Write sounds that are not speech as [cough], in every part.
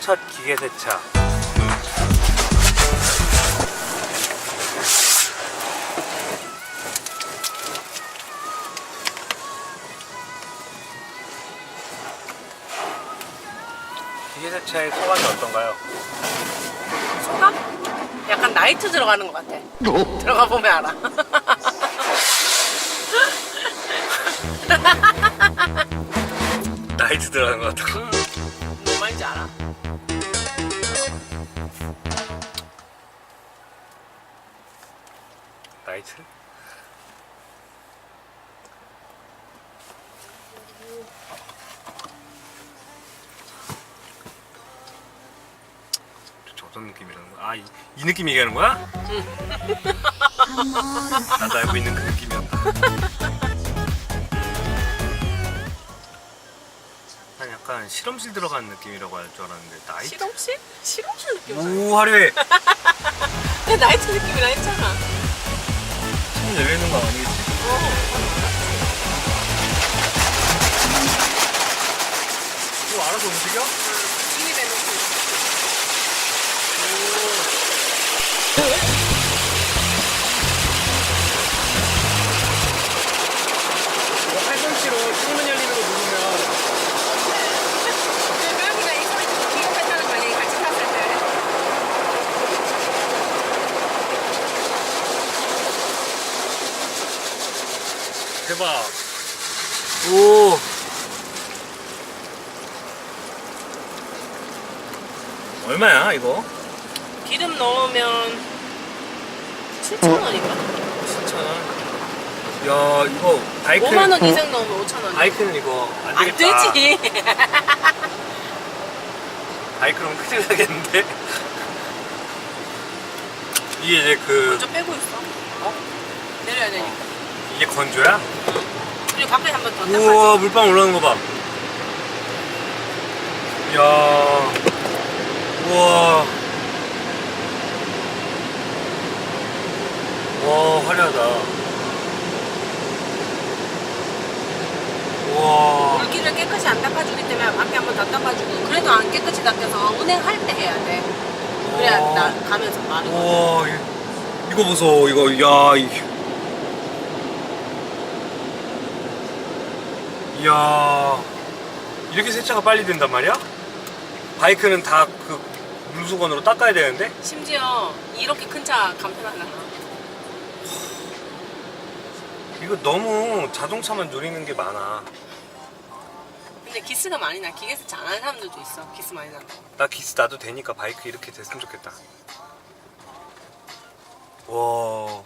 첫 기계 세차. 기계 세차의 소감이 어떤가요? 소감? 약간 나이트 들어가는 것 같아. 들어가 보면 알아. [laughs] 나이트 들어가는 것. 뭔 말인지 알아? 나이트? 도대체 어떤 느낌이라는 거야? 아, 이, 이 느낌 얘기하는 거야? 나도 알고 있는 그 느낌 실험실 들어간 느낌이라고 할 줄 알았는데 나이트? 실험실? 실험실 느낌. 오 화려해! [laughs] 근데 나이트 느낌이라 했잖아. 문 열리는 거 아니겠지? 이거 알아서 움직여? 대박. 오. 얼마야 이거? 기름 넣으면 7천 원인가? 7천 원. 야 이거 바이크. 5만 원 이상 넣으면 5천 원. 바이크는 이거 안 안 되겠다. 되지. [laughs] 바이크는 큰일 나겠는데. [laughs] 이게 이제 그 먼저 빼고 있어. 어? 내려야 되니까. 이게 건조야? 그리고 밖에 한번더 닦아줘. 우와 물방 올라오는 거 봐. 이야. 우와. 와 화려하다. 우와. 물기를 깨끗이 안 닦아주기 때문에 밖에 한번 더 닦아주고 그래도 안 깨끗이 닦여서 운행할 때 해야 돼. 그래야. 나 가면서 마르고. 우와 이- 이거 보소 이거 야 이. 이야 이렇게 세차가 빨리 된단 말이야? 바이크는 다 그 물수건으로 닦아야 되는데 심지어 이렇게 큰 차 간편하잖아. 이거 너무 자동차만 누리는 게 많아 근데 기스가 많이 나. 기계에서 잘하는 사람들도 있어. 기스 많이 난다. 나 기스 나도 되니까 바이크 이렇게 됐으면 좋겠다 와.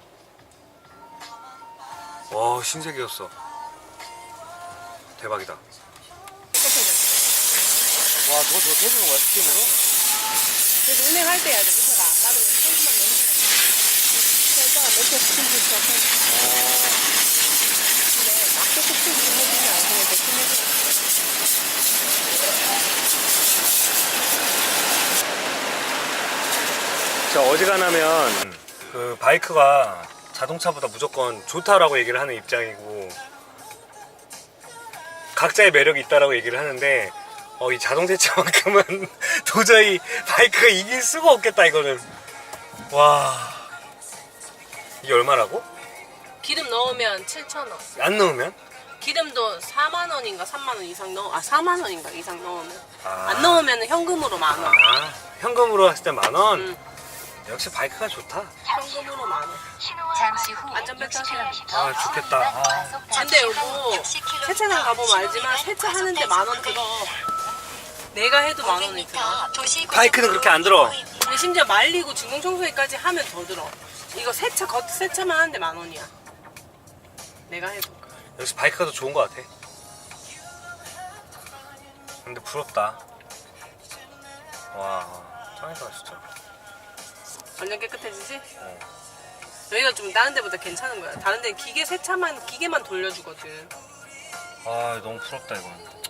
와 신세계였어 대박이다. 와 저거 저렇게 해주는 거야 스팀으로? 그래도 운행할 때 해야 돼. 밑에가. 나는 조금만 넘는 그래서 몇개. 근데 막대 대충 해주면 자 어지간하면 그 바이크가 자동차보다 무조건 좋다라고 얘기를 하는 입장이고 각자의 매력이 있다라고 얘기를 하는데 어, 이 자동 세차만큼은 [laughs] 도저히 바이크가 이길 수가 없겠다 이거는 와 이게 얼마라고? 기름 넣으면 7,000원. 안 넣으면? 기름도 4만 원인가 3만 원 이상 넣어 아 4만 원인가 이상 넣으면 아. 안 넣으면 현금으로 만 원. 아 현금으로 했을 때 만원? 응. 역시 바이크가 좋다 현금으로 만 원. 잠시 후 안전벨트 하세요. 60km 아, 좋겠다. 아. 근데 여보 세차장 가보면 알지만 세차하는데 만 원 들어. 내가 해도 만 원이 들어. 바이크는 그렇게 안 들어 근데 심지어 말리고 진공 청소기까지 하면 더 들어. 이거 세차 겉 세차만 하는데 만 원이야. 내가 해도. 역시 바이크가 더 좋은 것 같아. 근데 부럽다. 와, 짱이다 진짜. 완전 깨끗해지지? 어. 여기가 좀 다른 데보다 괜찮은 거야. 다른 데는 기계 세차만 기계만 돌려주거든. 아, 너무 부럽다 이건.